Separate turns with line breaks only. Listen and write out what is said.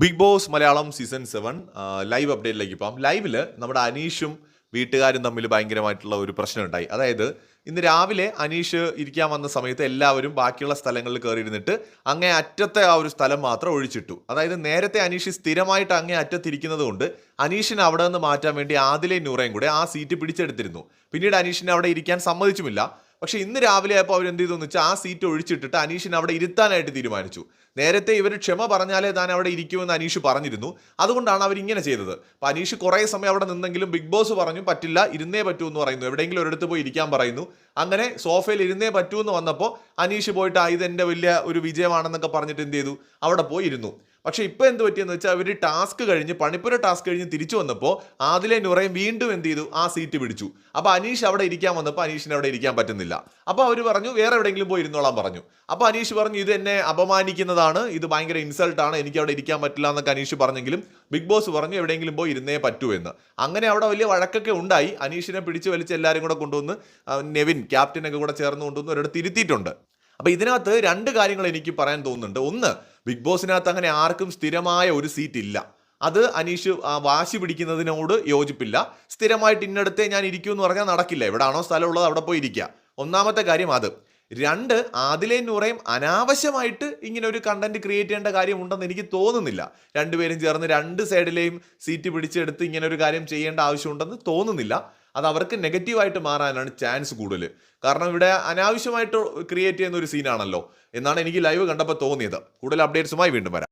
Bigg Boss Malayalam season seven live അപ്ഡേറ്റിലേക്ക് പോകാം. ലൈവിൽ നമ്മുടെ അനീഷും വീട്ടുകാരും തമ്മിൽ ഭയങ്കരമായിട്ടുള്ള ഒരു പ്രശ്നം ഉണ്ടായി അതായത് ഇന്ന് രാവിലെ അനീഷ് ഇരിക്കാൻ വന്ന സമയത്ത് എല്ലാവരും ബാക്കിയുള്ള സ്ഥലങ്ങളിൽ കയറി ഇരുന്നിട്ട് അങ്ങേ അറ്റത്തെ ആ ഒരു സ്ഥലം മാത്രം ഒഴിച്ചിട്ടു. അതായത് നേരത്തെ അനീഷ് സ്ഥിരമായിട്ട് അങ്ങേ അറ്റത്തിരിക്കുന്നത് കൊണ്ട് അനീഷിനെ അവിടെ നിന്ന് മാറ്റാൻ വേണ്ടി ആദിലെ നൂറയും കൂടെ ആ സീറ്റ് പിടിച്ചെടുത്തിരുന്നു. പിന്നീട് അനീഷിനെ അവിടെ ഇരിക്കാൻ സമ്മതിച്ചുമില്ല. പക്ഷേ ഇന്ന് രാവിലെ ആയപ്പോൾ അവരെന്ത് എന്ത് ചെയ്തു വെച്ചാൽ ആ സീറ്റ് ഒഴിച്ചിട്ടിട്ട് അനീഷിനെ അവിടെ ഇരുത്താനായിട്ട് തീരുമാനിച്ചു. നേരത്തെ ഇവർ ക്ഷമ പറഞ്ഞാലേ താൻ അവിടെ ഇരിക്കുമെന്ന് അനീഷ് പറഞ്ഞിരുന്നു. അതുകൊണ്ടാണ് അവർ ഇങ്ങനെ ചെയ്തത്. അപ്പോൾ അനീഷ് കുറേ സമയം അവിടെ നിന്നെങ്കിലും ബിഗ് ബോസ് പറഞ്ഞു പറ്റില്ല ഇരുന്നേ പറ്റൂ എന്ന് പറയുന്നു. എവിടെയെങ്കിലും ഒരിടത്ത് പോയി ഇരിക്കാൻ പറയുന്നു. അങ്ങനെ സോഫയിൽ ഇരുന്നേ പറ്റൂ എന്ന് വന്നപ്പോൾ അനീഷ് പോയിട്ട് ആ ഇതെന്റെ വലിയ ഒരു വിജയമാണെന്നൊക്കെ പറഞ്ഞിട്ട് എന്ത് ചെയ്തു? അവിടെ പോയി ഇരുന്നു പക്ഷെ ഇപ്പോൾ എന്ത് പറ്റിയെന്ന് വെച്ചാൽ അവർ ടാസ്ക് കഴിഞ്ഞ് പണിപ്പുര ടാസ്ക് കഴിഞ്ഞ് തിരിച്ചു വന്നപ്പോൾ ആദിലെ നുറയും വീണ്ടും എന്ത് ചെയ്തു? ആ സീറ്റ് പിടിച്ചു. അപ്പോൾ അനീഷ് അവിടെ ഇരിക്കാൻ വന്നപ്പോൾ അനീഷിന് അവിടെ ഇരിക്കാൻ പറ്റുന്നില്ല. അപ്പോൾ അവർ പറഞ്ഞു വേറെ എവിടെയെങ്കിലും പോയി ഇരുന്നോളാൻ പറഞ്ഞു. അപ്പോൾ അനീഷ് പറഞ്ഞു ഇത് എന്നെ അപമാനിക്കുന്നതാണ്. ഇത് ഭയങ്കര ഇൻസൾട്ടാണ് എനിക്ക് അവിടെ ഇരിക്കാൻ പറ്റില്ല എന്നൊക്കെ അനീഷ് പറഞ്ഞെങ്കിലും ബിഗ് ബോസ് പറഞ്ഞു എവിടെയെങ്കിലും പോയി ഇരുന്നേ പറ്റൂ എന്ന്. അങ്ങനെ അവിടെ വലിയ വഴക്കൊക്കെ ഉണ്ടായി. അനീഷിനെ പിടിച്ച് വലിച്ച് എല്ലാവരും കൂടെ കൊണ്ടുവന്ന് നെവിൻ ക്യാപ്റ്റനൊക്കെ കൂടെ ചേർന്ന് കൊണ്ടുവന്ന് ഒരിടത്ത് ഇരുത്തിയിട്ടുണ്ട്. അപ്പൊ ഇതിനകത്ത് രണ്ട് കാര്യങ്ങൾ എനിക്ക് പറയാൻ തോന്നുന്നുണ്ട്. ഒന്ന് ബിഗ് ബോസിനകത്ത് അങ്ങനെ ആർക്കും സ്ഥിരമായ ഒരു സീറ്റ് ഇല്ല. അത് അനീഷ് വാശി പിടിക്കുന്നതിനോട് യോജിപ്പില്ല. സ്ഥിരമായിട്ട് ഇന്നടത്തെ ഞാൻ ഇരിക്കൂ എന്ന് പറഞ്ഞാൽ നടക്കില്ല. എവിടാണോ സ്ഥലമുള്ളത് അവിടെ പോയി ഇരിക്കുക. ഒന്നാമത്തെ കാര്യം അത്. രണ്ട് ആദിലേ നൂറയും അനാവശ്യമായിട്ട് ഇങ്ങനെ ഒരു കണ്ടന്റ് ക്രിയേറ്റ് ചെയ്യേണ്ട കാര്യം ഉണ്ടെന്ന് എനിക്ക് തോന്നുന്നില്ല. രണ്ടുപേരും ചേർന്ന് രണ്ട് സൈഡിലെയും സീറ്റ് പിടിച്ചെടുത്ത് ഇങ്ങനെ ഒരു കാര്യം ചെയ്യേണ്ട ആവശ്യമുണ്ടെന്ന് തോന്നുന്നില്ല. അത് അവർക്ക് നെഗറ്റീവായിട്ട് മാറാനാണ് ചാൻസ് കൂടുതൽ. കാരണം ഇവിടെ അനാവശ്യമായിട്ട് ക്രിയേറ്റ് ചെയ്യുന്ന ഒരു സീനാണല്ലോ എന്നാണ് എനിക്ക് ലൈവ് കണ്ടപ്പോൾ തോന്നിയത്. കൂടുതൽ അപ്ഡേറ്റ്സുമായി വീണ്ടും വരാം.